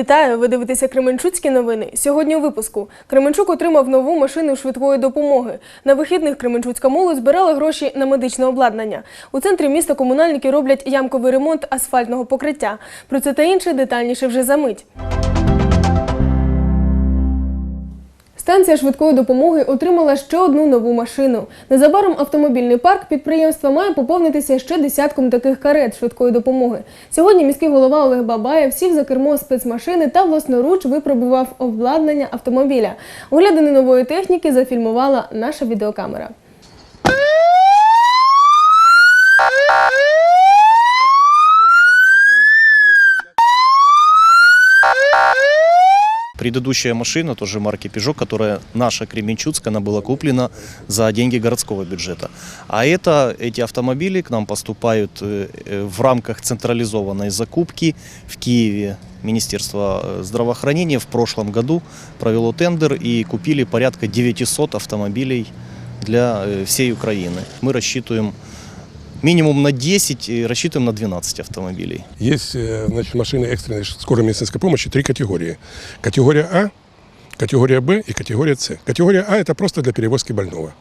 Вітаю! Ви дивитеся Кременчуцькі новини. Сьогодні у випуску Кременчук отримав нову машину швидкої допомоги. На вихідних Кременчуцька молодь збирала гроші на медичне обладнання. У центрі міста комунальники роблять ямковий ремонт асфальтного покриття. Про це та інше детальніше вже за мить. Станція швидкої допомоги отримала ще одну нову машину. Незабаром автомобільний парк підприємства має поповнитися ще десятком таких карет швидкої допомоги. Сьогодні міський голова Олег Бабаєв сів за кермо спецмашини та власноруч випробував обладнання автомобіля. Оглядини нової техніки зафільмувала наша відеокамера. Предыдущая машина, тоже марки Peugeot, которая наша Кременчуцкая, она была куплена за деньги городского бюджета. А это, эти автомобили к нам поступают э, э, в рамках централизованной закупки в Киеве. Министерство э, здравоохранения в прошлом году провело тендер и купили порядка 900 автомобилей для э, всей Украины. Мы рассчитываем минимум на 10 и рассчитываем на 12 автомобилей. Есть э, значит, машины экстренной скорой медицинской помощи три категории. Категория А, категория Б и категория С. Категория А – это просто для перевозки больного.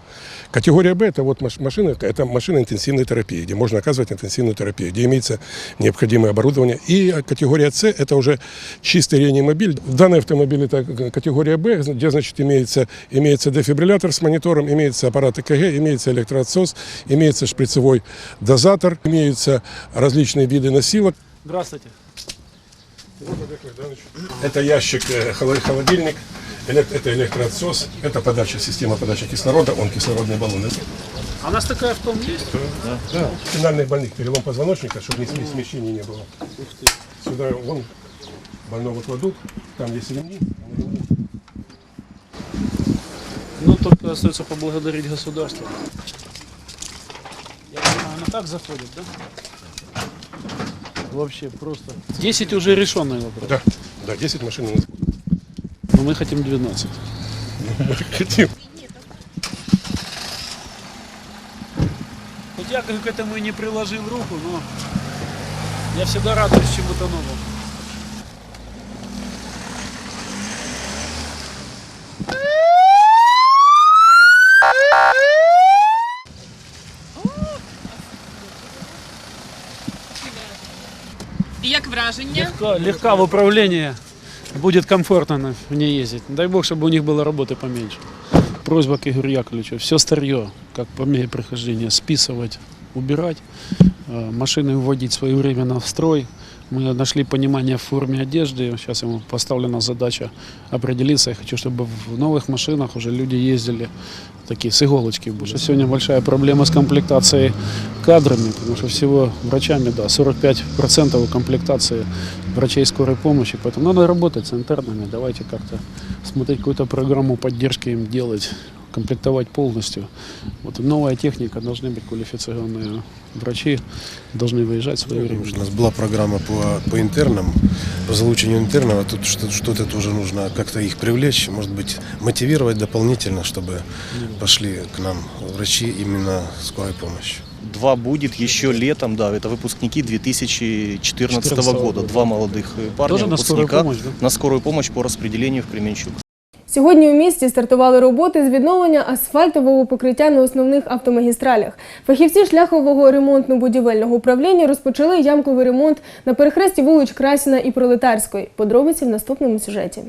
Категория Б – это вот маш- машина, это машина интенсивной терапии, где можно оказывать интенсивную терапию, где имеется необходимое оборудование. И э, категория С – это уже чистый реанимобиль. Данный автомобиль это к- категория Б, где, значит, имеется, имеется дефибриллятор с монитором, имеется аппарат ЭКГ, имеется электроотсос, имеется шприцевой дозатор, имеются различные виды носилок. Здравствуйте. Это ящик, э, холо- холодильник, это электроотсос, это подача, система подачи кислорода, он кислородные баллоны. А у нас такая в том есть? Да. Финальных больных, перелом позвоночника, чтобы ни сме- смещений не было. Сюда вон больного кладут, там есть ремни. Ну, только остается поблагодарить государство. Я понимаю, оно так заходит, да? Вообще просто. 10 уже решенный вопрос. Да, да, 10 машин у нас. Но мы хотим 12. Мы хотим. Хоть я к этому и не приложил руку, но я всегда радуюсь чему-то новому. Як враження? Легко, легка в управлении. Будет комфортно на- в ней ездить. Дай бог, чтобы у них было работы поменьше. Просьба к Игорю Яковлевичу. Все старье, как по мере прохождения, списывать, убирать. Э, Машины вводить своевременно в строй. Мы нашли понимание в форме одежды. Сейчас ему поставлена задача определиться. Я хочу, чтобы в новых машинах уже люди ездили такие с иголочки были. Сегодня большая проблема с комплектацией кадрами, потому что всего врачами, да, 45% комплектации врачей скорой помощи. Поэтому надо работать с интернами. Давайте как-то смотреть какую-то программу поддержки им делать, комплектовать полностью. Вот новая техника, должны быть квалифицированные врачи, должны выезжать своевременно. У нас была программа по, по интернам, по залучению интернов, а тут что- что-то тоже нужно как-то их привлечь, может быть, мотивировать дополнительно, чтобы пошли к нам врачи именно скорой помощи. Два будет еще летом, да, это выпускники 2014 14 года. Два молодых парня, Тоже на скорую помощь, да? на скорую помощь по распределению в Кременчук. Сьогодні у місті стартували роботи з відновлення асфальтового покриття на основних автомагістралях. Фахівці шляхового ремонтно-будівельного управління розпочали ямковий ремонт на перехресті вулич Красіна і Пролетарської. Подробиці в наступному сюжеті.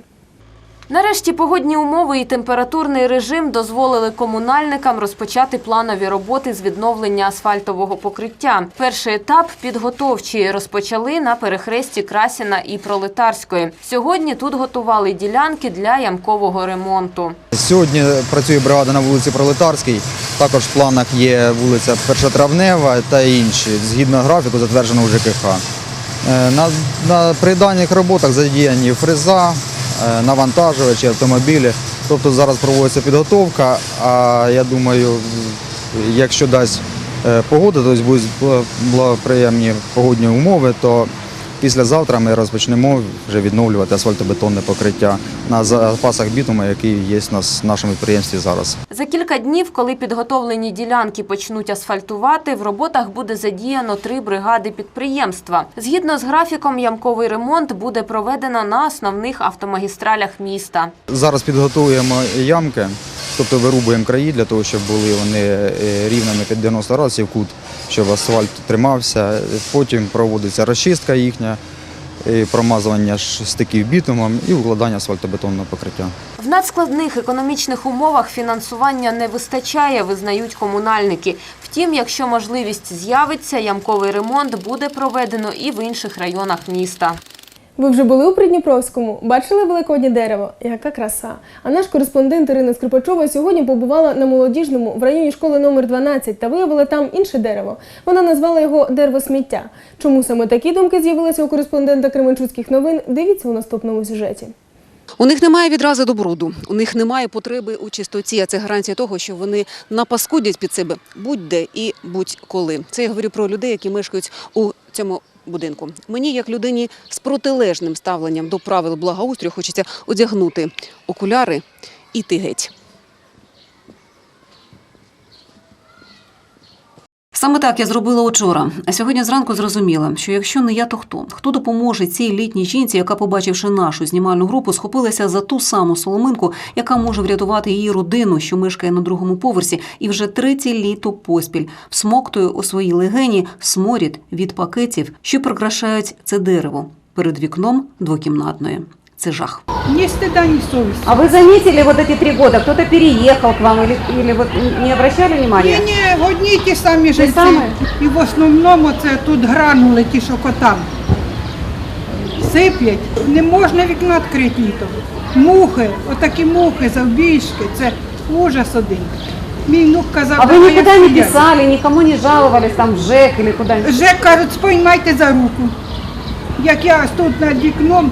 Нарешті погодні умови і температурний режим дозволили комунальникам розпочати планові роботи з відновлення асфальтового покриття. Перший етап підготовчі розпочали на перехресті Красіна і Пролетарської. Сьогодні тут готували ділянки для ямкового ремонту. Сьогодні працює бригада на вулиці Пролетарській. Також в планах є вулиця Першотравнева та інші, згідно графіку, затвердженого ЖКХ. Е, На, на, при даних роботах задіяні фреза, навантажувачі, автомобілі. Тобто зараз проводиться підготовка, а я думаю, якщо дасть е, погода, тобто будуть благоприємні погодні умови, то Післязавтра ми розпочнемо вже відновлювати асфальтобетонне покриття на запасах бітуму, який є нас в нашому підприємстві зараз. За кілька днів, коли підготовлені ділянки почнуть асфальтувати, в роботах буде задіяно три бригади підприємства. Згідно з графіком, ямковий ремонт буде проведено на основних автомагістралях міста. Зараз підготуємо ямки, тобто вирубуємо краї для того, щоб були вони е, рівними під 90 градусів кут, щоб асфальт тримався. Потім проводиться розчистка їхня, і промазування стиків бітумом і укладання асфальтобетонного покриття. В надскладних економічних умовах фінансування не вистачає, визнають комунальники. Втім, якщо можливість з'явиться, ямковий ремонт буде проведено і в інших районах міста. Ви вже були у Придніпровському? Бачили великоднє дерево? Яка краса! А наш кореспондент Ірина Скрипачова сьогодні побувала на молодіжному в районі школи номер 12 та виявила там інше дерево. Вона назвала його дерево сміття. Чому саме такі думки з'явилися у кореспондента Кременчуцьких новин? Дивіться у наступному сюжеті. У них немає відразу до бруду, у них немає потреби у чистоті, а це гарантія того, що вони напаскудять під себе будь-де і будь-коли. Це я говорю про людей, які мешкають у цьому будинку. Мені, як людині з протилежним ставленням до правил благоустрою, хочеться одягнути окуляри і йти геть. Саме так я зробила учора. А сьогодні зранку зрозуміла, що якщо не я, то хто? Хто допоможе цій літній жінці, яка, побачивши нашу знімальну групу, схопилася за ту саму соломинку, яка може врятувати її родину, що мешкає на другому поверсі, і вже третє літо поспіль всмоктує у своїй легені сморід від пакетів, що прикрашають це дерево перед вікном двокімнатної Це жах. Ни стыда, ни совести. А вы заметили вот эти три года, кто-то переехал к вам или, или вот не обращали внимания? Ні, ні, одні й ті самі жильці. самі? І в основному це тут гранули ті, що котам. Сиплять, не можна вікно відкрити літом. Мухи, отакі мухи, завбільшки, це ужас один. Мій внук казав, А вы «Давай никуда як не сидять». писали, никому не жаловались, там, в ЖЭК или куда-нибудь? Вже кажуть, споймайте за руку. Як я тут над вікном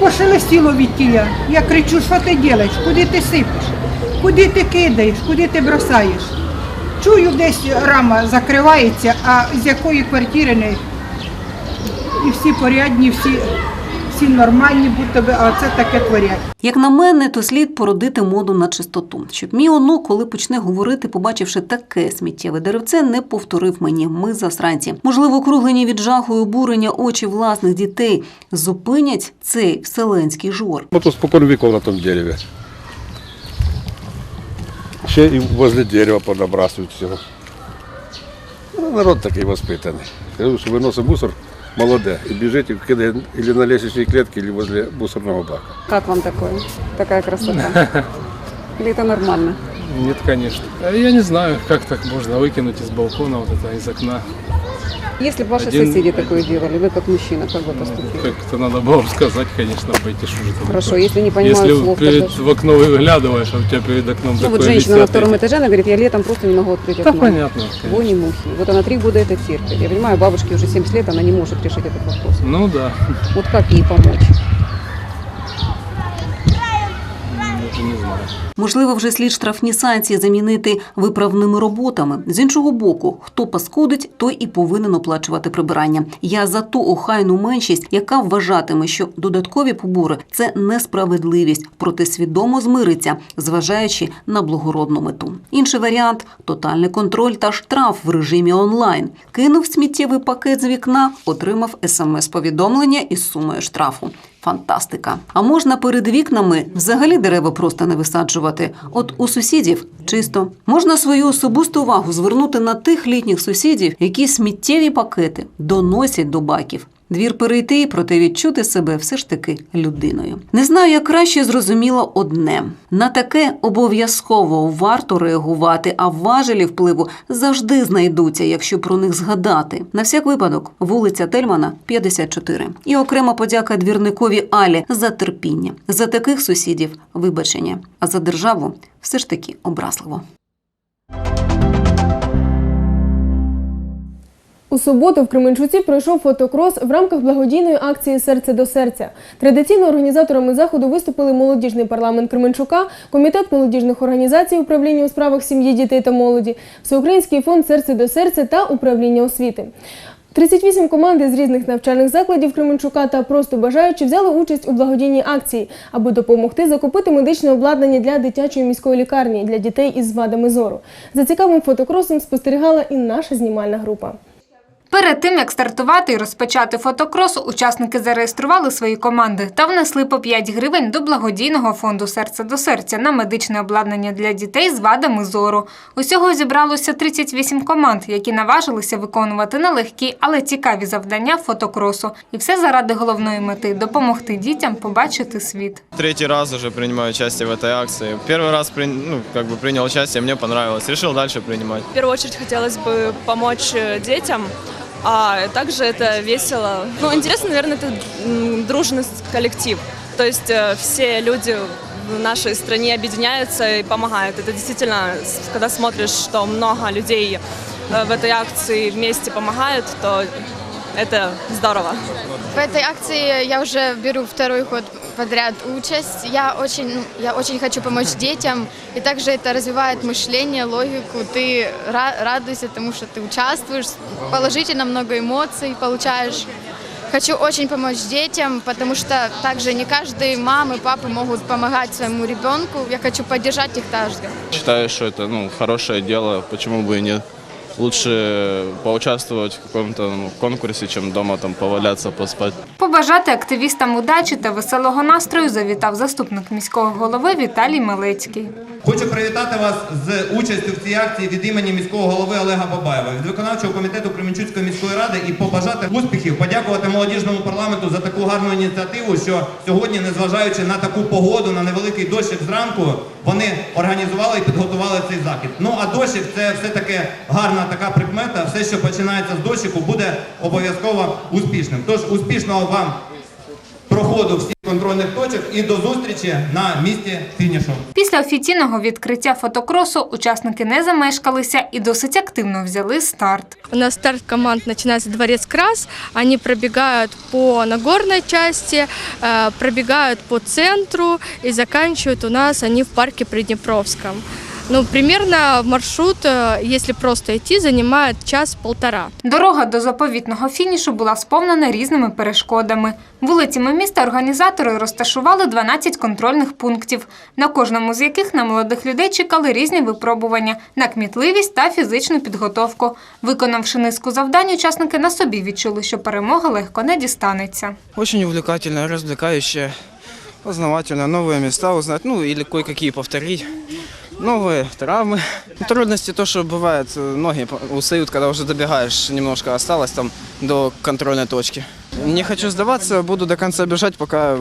пошелестіло від тіля. Я кричу, що ти робиш, куди ти сипеш, куди ти кидаєш, куди ти бросаєш. Чую, десь рама закривається, а з якої квартири не. І всі порядні, всі, всі нормальні, будь би, а це таке творять. Як на мене, то слід породити моду на чистоту, щоб мій онук, коли почне говорити, побачивши таке сміттєве деревце, не повторив мені. Ми засранці. Можливо, округлені від жаху і обурення очі власних дітей зупинять цей вселенський жор. Вот тут спокон веков на том дереве. Ще і возле дерева понабрасують всього. Ну, народ такий воспитаний. Кажу, що виносить мусор молоде і біжить і кидає или на лестничній клітці, или возле мусорного бака. Как вам такое? Такая красота? Или это нормально? Нет, конечно. А Я не знаю, как так можно выкинуть из балкона, вот это, из окна. Если бы ваши Один- соседи такое делали, вы как мужчина, как бы поступили? Как-то надо было бы сказать, конечно, пойти, что же там Хорошо, такое. если не понимают Если слов, перед, тогда- в окно выглядываешь, а у тебя перед окном Ну такое вот женщина на висят втором эти- этаже, она говорит, я летом просто не могу открыть Да окно. понятно. конечно. Вони мухи. Вот она три года это терпит. Я понимаю, бабушке уже 70 лет, она не может решить этот вопрос. Ну да, Вот как ей помочь? Даже не знаю. Можливо, вже слід штрафні санкції замінити виправними роботами. З іншого боку, хто паскудить, той і повинен оплачувати прибирання. Я за ту охайну меншість, яка вважатиме, що додаткові побори це несправедливість, проте свідомо змириться, зважаючи на благородну мету. Інший варіант тотальний контроль та штраф в режимі онлайн. Кинув сміттєвий пакет з вікна, отримав смс-повідомлення із сумою штрафу. Фантастика. А можна перед вікнами взагалі дерева просто не висаджувати. От у сусідів чисто можна свою особисту увагу звернути на тих літніх сусідів, які сміттєві пакети доносять до баків. Двір перейти, проте відчути себе все ж таки людиною. Не знаю, як краще зрозуміло одне: на таке обов'язково варто реагувати, а важелі впливу завжди знайдуться, якщо про них згадати. На всяк випадок, вулиця Тельмана, 54. І окрема подяка двірникові Алі за терпіння. За таких сусідів вибачення, а за державу все ж таки образливо. У суботу в Кременчуці пройшов фотокрос в рамках благодійної акції Серце до серця. Традиційно організаторами заходу виступили молодіжний парламент Кременчука, комітет молодіжних організацій управління у справах сім'ї, дітей та молоді, Всеукраїнський фонд Серце до серця та управління освіти. 38 команд із різних навчальних закладів Кременчука та просто бажаючи взяли участь у благодійній акції, аби допомогти закупити медичне обладнання для дитячої міської лікарні для дітей із вадами зору. За цікавим фотокросом спостерігала і наша знімальна група. Перед тим як стартувати і розпочати фотокрос, учасники зареєстрували свої команди та внесли по 5 гривень до благодійного фонду серце до серця на медичне обладнання для дітей з вадами зору. Усього зібралося 38 команд, які наважилися виконувати нелегкі, але цікаві завдання фотокросу. І все заради головної мети допомогти дітям побачити світ. Третий раз уже принимаю участие в этой акции. Первый раз при- ну, как бы принял участие, мне понравилось. Решил дальше принимать. В первую очередь хотелось бы помочь э, детям, а также это весело. Ну, интересно, наверное, это м, дружный с- коллектив. То есть э, все люди в нашей стране объединяются и помогают. Это действительно, с- когда смотришь, что много людей э, в этой акции вместе помогают, то это здорово. В этой акции я уже беру второй год Подряд участь. Я очень, ну, я очень хочу помочь детям, и также это развивает мышление, логику. Ты ра- радуешься тому, что ты участвуешь, положительно много эмоций получаешь. Хочу очень помочь детям, потому что также не каждый мамы, папы могут помогать своему ребенку. Я хочу поддержать их также. Считаю, что это ну, хорошее дело, почему бы и нет. Лучше поучаствовать в каком-то ну, конкурсе, чем дома там поваляться, поспать. Побажати активістам удачі та веселого настрою завітав заступник міського голови Віталій Мелецький. Хочу привітати вас з участю в цій акції від імені міського голови Олега Бабаєва, від виконавчого комітету Кременчуцької міської ради і побажати успіхів, подякувати молодіжному парламенту за таку гарну ініціативу, що сьогодні, незважаючи на таку погоду, на невеликий дощик зранку, вони організували і підготували цей захід. Ну а дощик це все таки гарна така прикмета. Все, що починається з дощику, буде обов'язково успішним. Тож успішного вам проходу всіх контрольних точок і до зустрічі на місці фінішу. Після офіційного відкриття фотокросу учасники не замешкалися і досить активно взяли старт. У нас старт команд начинается Дворец Крас. Они пробегают по Нагорной части, э, пробегают по центру и заканчивают у нас они в парке Приднепровском. Ну, примерно маршрут, э, если просто идти, занимает час-полтора. Дорога до заповітного фінішу була сповнена різними перешкодами. Вулицями міста організатори розташували 12 контрольних пунктів, на кожному з яких на молодих людей чекали різні випробування на кмітливість та фізичну підготовку. Виконавши низку завдань, учасники на собі відчули, що перемога легко не дістанеться. Очень увлекательно, развлекающе, познавательно, новые места узнать, ну или кое-какие повторить, новые травмы. Трудности то, что бывает, э, ноги по- устают, когда уже добегаешь, немножко осталось там до контрольной точки. Не хочу сдаваться, буду до конца бежать, пока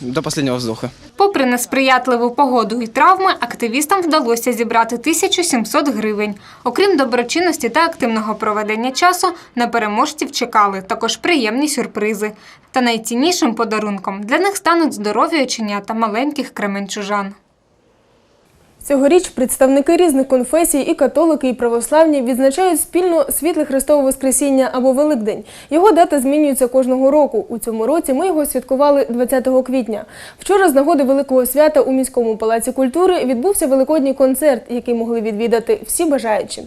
до последнего вздоха. Попри несприятливу погоду і травми, активістам вдалося зібрати 1700 гривень. Окрім доброчинності та активного проведення часу, на переможців чекали також приємні сюрпризи. Та найціннішим подарунком для них стануть здорові оченята маленьких кременчужан. Цьогоріч представники різних конфесій, і католики, і православні відзначають спільно світле Христове Воскресіння або Великдень. Його дата змінюється кожного року. У цьому році ми його святкували 20 квітня. Вчора з нагоди Великого свята у міському палаці культури відбувся великодній концерт, який могли відвідати всі бажаючі.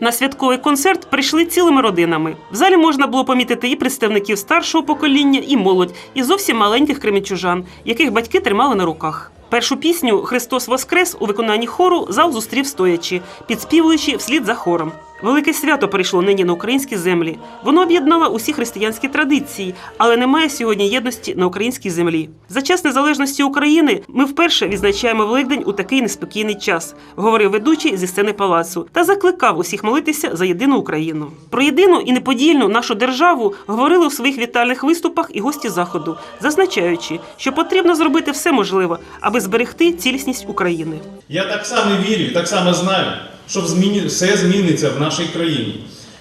На святковий концерт прийшли цілими родинами. В залі можна було помітити і представників старшого покоління, і молодь, і зовсім маленьких кремінчужан, яких батьки тримали на руках. Першу пісню Христос Воскрес у виконанні хору зал зустрів стоячи, підспівуючи вслід за хором. Велике свято прийшло нині на українські землі. Воно об'єднало усі християнські традиції, але немає сьогодні єдності на українській землі. За час незалежності України ми вперше відзначаємо Великдень у такий неспокійний час, говорив ведучий зі сцени палацу та закликав усіх молитися за єдину Україну. Про єдину і неподільну нашу державу говорили у своїх вітальних виступах і гості заходу, зазначаючи, що потрібно зробити все можливе, аби зберегти цілісність України. Я так само вірю, так само знаю, що зміні- все зміниться в нашій країні.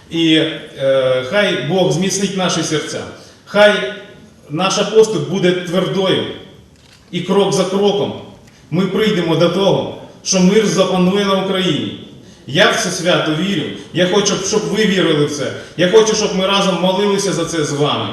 І е, хай Бог зміцнить наші серця, хай наша поступ буде твердою, і крок за кроком ми прийдемо до того, що мир запанує на Україні. Я в це свято вірю. Я хочу, щоб ви вірили в це. Я хочу, щоб ми разом молилися за це з вами.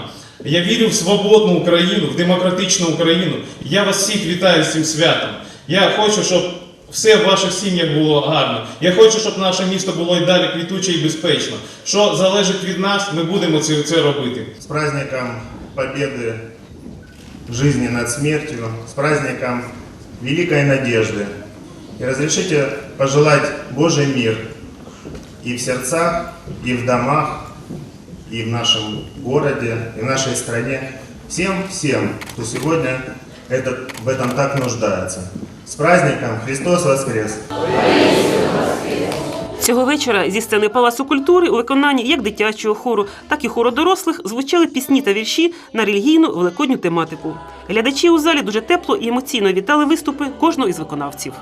Я вірю в свободну Україну, в демократичну Україну. Я вас всіх вітаю з цим святом. Я хочу, щоб все в ваших сім'ях було гарно. Я хочу, щоб наше місто було і далі квітуче і безпечно. Що залежить від нас, ми будемо це, це робити. С праздником победы в жизни над смертью, с праздником великой надежды. И разрешите пожелать Божий мир и в сердцах, и в домах, и в нашем городе, и в нашей стране. Всем-всем, кто сегодня это, в этом так нуждается. С праздником Христос воскрес! Цього вечора зі сцени Палацу культури у виконанні як дитячого хору, так і хору дорослих звучали пісні та вірші на релігійну великодню тематику. Глядачі у залі дуже тепло і емоційно вітали виступи кожного із виконавців.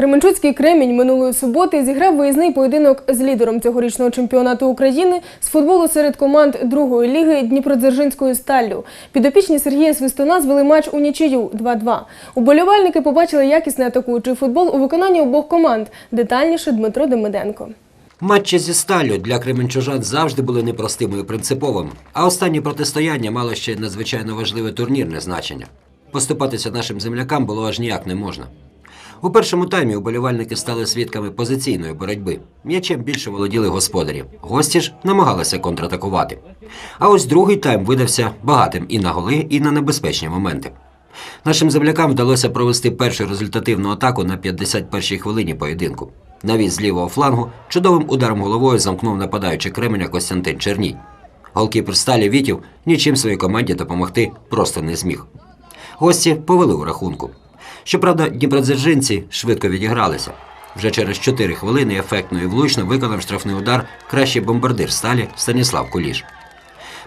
Кременчуцький кремінь минулої суботи зіграв виїзний поєдинок з лідером цьогорічного чемпіонату України з футболу серед команд другої ліги Дніпродзержинською сталлю. Підопічні Сергія Свистуна звели матч у нічию 2-2. Уболівальники побачили якісний атакуючий футбол у виконанні обох команд. Детальніше Дмитро Демиденко. Матчі зі сталю для кременчужан завжди були непростими і принциповими, а останнє протистояння мало ще надзвичайно важливе турнірне значення. Поступатися нашим землякам було аж ніяк не можна. У першому таймі уболівальники стали свідками позиційної боротьби. М'ячем більше володіли господарі. Гості ж намагалися контратакувати. А ось другий тайм видався багатим і на голи, і на небезпечні моменти. Нашим землякам вдалося провести першу результативну атаку на 51-й хвилині поєдинку. Навіть з лівого флангу чудовим ударом головою замкнув нападаючий Кременя Костянтин Черній. Голкіпер сталі Вітів нічим своїй команді допомогти просто не зміг. Гості повели у рахунку. Щоправда, дніпродзержинці швидко відігралися. Вже через 4 хвилини ефектно і влучно виконав штрафний удар кращий бомбардир сталі Станіслав Куліш.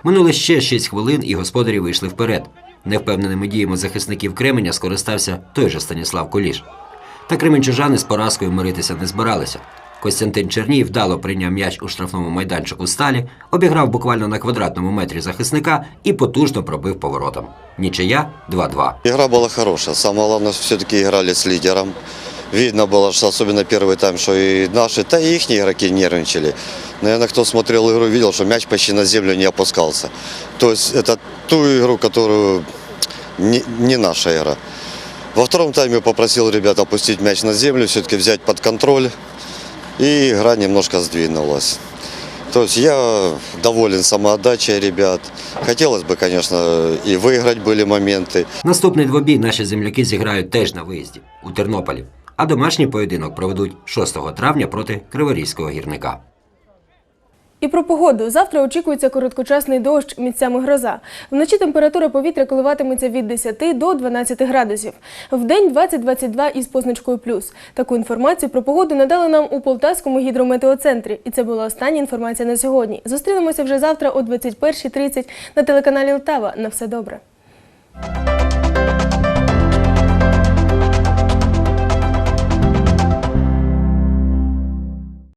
Минуло ще 6 хвилин, і господарі вийшли вперед. Невпевненими діями захисників Кременя скористався той же Станіслав Куліш. Та кременчужани з поразкою миритися не збиралися. Костянтин Черній вдало прийняв м'яч у штрафному майданчику сталі, обіграв буквально на квадратному метрі захисника і потужно пробив поворотом. Нічия 2-2. Игра была хорошая. Самое главное, все-таки играли с лидером. Видно было, что особенно первый тайм, что и наши, да и их игроки нервничали. Наверное, кто смотрел игру, видел, что мяч почти на землю не опускался. То есть это ту игру, которую не, не наша игра. Во втором тайме попросил ребят опустить мяч на землю, все-таки взять под контроль. И игра немножко сдвинулась. То есть я доволен самоотдачей ребят. Хотелось бы, конечно, и выиграть были моменты. Наступний двобій наші земляки зіграють теж на виїзді у Тернополі, а домашній поєдинок проведуть 6 травня проти Криворізького гірника. І про погоду. Завтра очікується короткочасний дощ, місцями гроза. Вночі температура повітря коливатиметься від 10 до 12 градусів. Вдень 20-22 із позначкою плюс. Таку інформацію про погоду надали нам у Полтавському гідрометеоцентрі. І це була остання інформація на сьогодні. Зустрінемося вже завтра о 21.30 на телеканалі Лтава. На все добре.